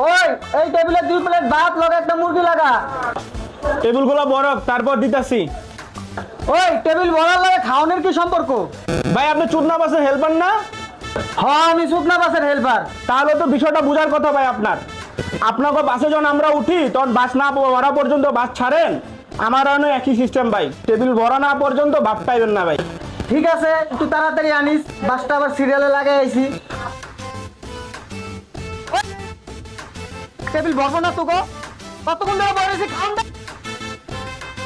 ওই এই টেবিলে দুই প্লেট ভাত লগা একটা মুরগি লাগা। টেবিলগুলো বরফ তারপর দিতাছি। ওই টেবিল ভরার লাগে খাওয়ানোর কি সম্পর্ক? ভাই আপনি চুদনা বাসের হেল্পার না? হ্যাঁ আমি শুকনা বাসের হেল্পার তাহলে তো বিষয়টা বোঝার কথা ভাই আপনার। আপনাকে বাসে যখন আমরা উঠি তখন বাস না ভরা পর্যন্ত বাস ছাড়েন। আমার একই সিস্টেম ভাই। টেবিল ভরা না পর্যন্ত ভাব পাইবেন না ভাই। ঠিক আছে একটু তাড়াতাড়ি আনিস। বাসটা আবার সিরিয়ালে লাগাই আইছি। টেবিল ভরবো না তোকে কতক্ষণ ধরে হয়েছি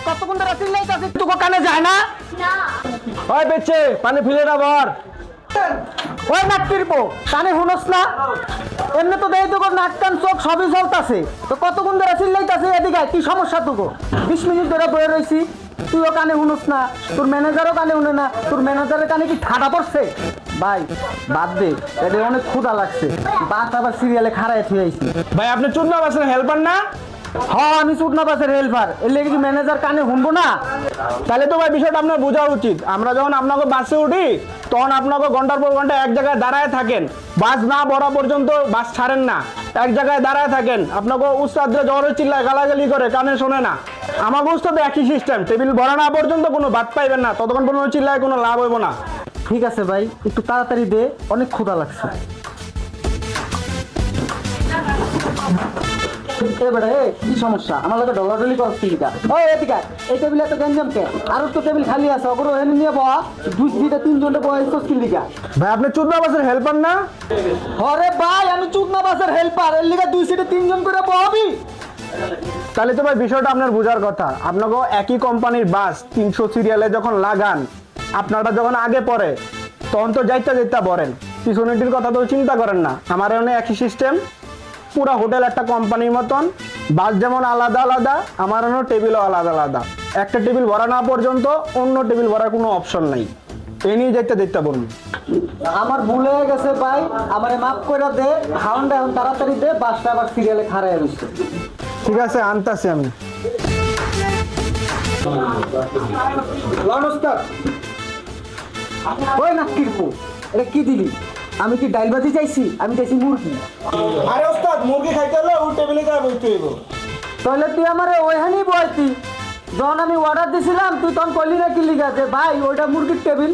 কতক্ষণ ধরে চিল্লাই চিল্লাইতাছি তোকে কানে যায় না? ওই বেচে পানি ফিলে না ভর। ওই নাক কানে শুনস না? এমনি তো দেই তোকে নাক কান চোখ সবই চলতাছে তো কতক্ষণ ধরে চিল্লাইতাছে এদিকে কি সমস্যা তোকে বিশ মিনিট ধরে বয়ে রইছি। তুইও কানে শুনস না, তোর ম্যানেজারও কানে শুনে না, তোর ম্যানেজারের কানে কি ঠাটা পড়ছে? ভাই, বাদ দে এটা অনেক ক্ষুধা লাগছে। বাস আবার সিরিয়ালে খাড়ায় থুয়ে আইছি। ভাই, আপনি চুন্না বাসের হেল্পার না? হ্যাঁ আমি চুটনা বাসের হেল্পার এর লেগে কি ম্যানেজার কানে শুনব না? তাহলে তো ভাই বিষয়টা আপনার বোঝা উচিত। আমরা যখন আপনাকে বাসে উঠি, তখন আপনাকে ঘণ্টার পর ঘণ্টা এক জায়গায় দাঁড়ায় থাকেন। বাস না ভরা পর্যন্ত বাস ছাড়েন না। এক জায়গায় দাঁড়ায় থাকেন। আপনাকে উস্তাদরা জ্বরে চিল্লায়, গালাগালি করে, কানে শোনে না। আমাকে উস্তাদ একই সিস্টেম টেবিল ভরা না পর্যন্ত কোনো বাদ পাইবেন না। ততক্ষণ পর্যন্ত চিল্লায় কোনো লাভ হইব না। ঠিক আছে ভাই, একটু তাড়াতাড়ি দে, অনেক ক্ষুধা লাগছে। এবারে এ, কি সমস্যা? আমার লাগে ডলাডলি করছি কিটা ওই এদিকে এই টেবিলে তো গেঞ্জাম কে আর তো টেবিল খালি আছে ওগুলো এনে নিয়ে বয়া দুই দুইটা তিনজনটা বয়া ইস্তো স্কিল ভাই আপনি চুদনা বাসের হেল্পার না? আরে ভাই আমি চুকনা বাসের হেল্পার এর লিগে দুই সিটে তিনজন করে বহাবি। তাহলে তো ভাই বিষয়টা আপনার বোঝার কথা। আপনাকে একই কোম্পানির বাস তিনশো সিরিয়ালে যখন লাগান আপনারা যখন আগে পড়ে তখন তো যাইতে যাইতে বলেন পিছনেটির কথা তো চিন্তা করেন না। আমার একই সিস্টেম পুরো হোটেল একটা কোম্পানির মতন। বাস যেমন আলাদা আলাদা আমার এখানেও টেবিলও আলাদা আলাদা। একটা টেবিল ভরা না পর্যন্ত অন্য টেবিল ভরার কোনো অপশন নাই। এই নিয়ে যাইতে দেখতে বলুন। আমার ভুল হয়ে গেছে ভাই আমারে মাফ করে দে। হাউন্ডা এখন তাড়াতাড়ি দে বাসটা আবার সিরিয়ালে খাড়ায় রইছে ঠিক আছে আনতাছি আমি। নমস্কার ওই না কিরপু এটা কি দিলি? আমি কি ডাইল বাজি চাইছি? আমি চাইছি মুরগি। আরে মুরগি খাইতে হলে ওই টেবিলে যা বইতে হইব। তাহলে তুই আমার ওইখানেই বলতি, যখন আমি অর্ডার দিছিলাম, তুই তখন করলি না কি লিখা যে, ভাই, ওইটা মুরগির টেবিল